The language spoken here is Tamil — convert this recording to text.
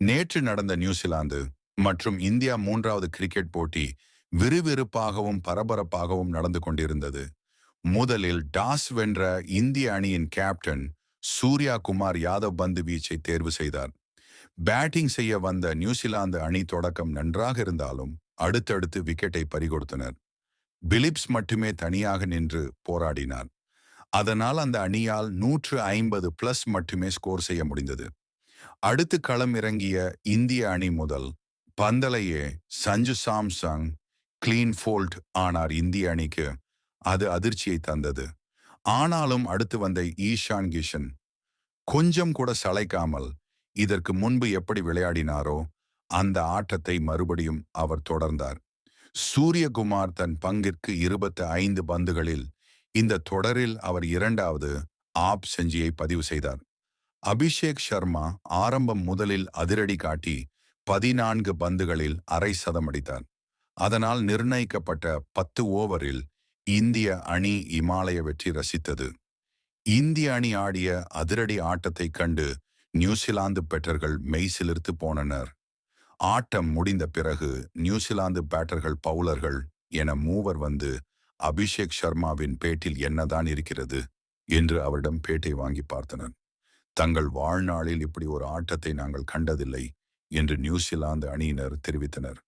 நேற்று நடந்த நியூசிலாந்து மற்றும் இந்தியா மூன்றாவது கிரிக்கெட் போட்டி விறுவிறுப்பாகவும் பரபரப்பாகவும் நடந்து கொண்டிருந்தது. முதலில் டாஸ் வென்ற இந்திய அணியின் கேப்டன் சூர்யா குமார் யாதவ் பந்து வீச்சை தேர்வு செய்தார். பேட்டிங் செய்ய வந்த நியூசிலாந்து அணி தொடக்கம் நன்றாக இருந்தாலும் அடுத்தடுத்து விக்கெட்டை பறிகொடுத்தனர். பிலிப்ஸ் மட்டுமே தனியாக நின்று போராடினார். அதனால் அந்த அணியால் நூற்று ஐம்பது பிளஸ் மட்டுமே ஸ்கோர் செய்ய முடிந்தது. அடுத்து களம் இறங்கிய இந்திய அணி முதல் பந்தலையே சஞ்சு சாம்சங் கிளீன் ஃபோல்ட் ஆனார் இந்திய அணிக்கு. அது அதிர்ச்சியை தந்தது. ஆனாலும் அடுத்து வந்த ஈஷான் கிஷன் கொஞ்சம் கூட சளைக்காமல் இதற்கு முன்பு எப்படி விளையாடினாரோ அந்த ஆட்டத்தை மறுபடியும் அவர் தொடர்ந்தார். சூரியகுமார் தன் பங்கிற்கு இருபத்தி ஐந்து பந்துகளில் இந்த தொடரில் அவர் இரண்டாவது ஆப் செஞ்சியை பதிவு செய்தார். அபிஷேக் சர்மா ஆரம்பம் முதலில் அதிரடி காட்டி பதினான்கு பந்துகளில் அரை சதம் அடித்தார். அதனால் நிர்ணயிக்கப்பட்ட பத்து ஓவரில் இந்திய அணி இமாலய வெற்றி ரசித்தது. இந்திய அணி ஆடிய அதிரடி ஆட்டத்தைக் கண்டு நியூசிலாந்து பெட்டர்கள் மெய்சிலிர்த்து போனனர். ஆட்டம் முடிந்த பிறகு நியூசிலாந்து பேட்டர்கள் பவுலர்கள் என மூவர் வந்து அபிஷேக் சர்மாவின் பேட்டில் என்னதான் இருக்கிறது என்று அவரிடம் பேட்டை வாங்கி பார்த்தனர். தங்கள் வாழ்நாளில் இப்படி ஒரு ஆட்டத்தை நாங்கள் கண்டதில்லை என்று நியூசிலாந்து அணியினர் தெரிவித்தனர்.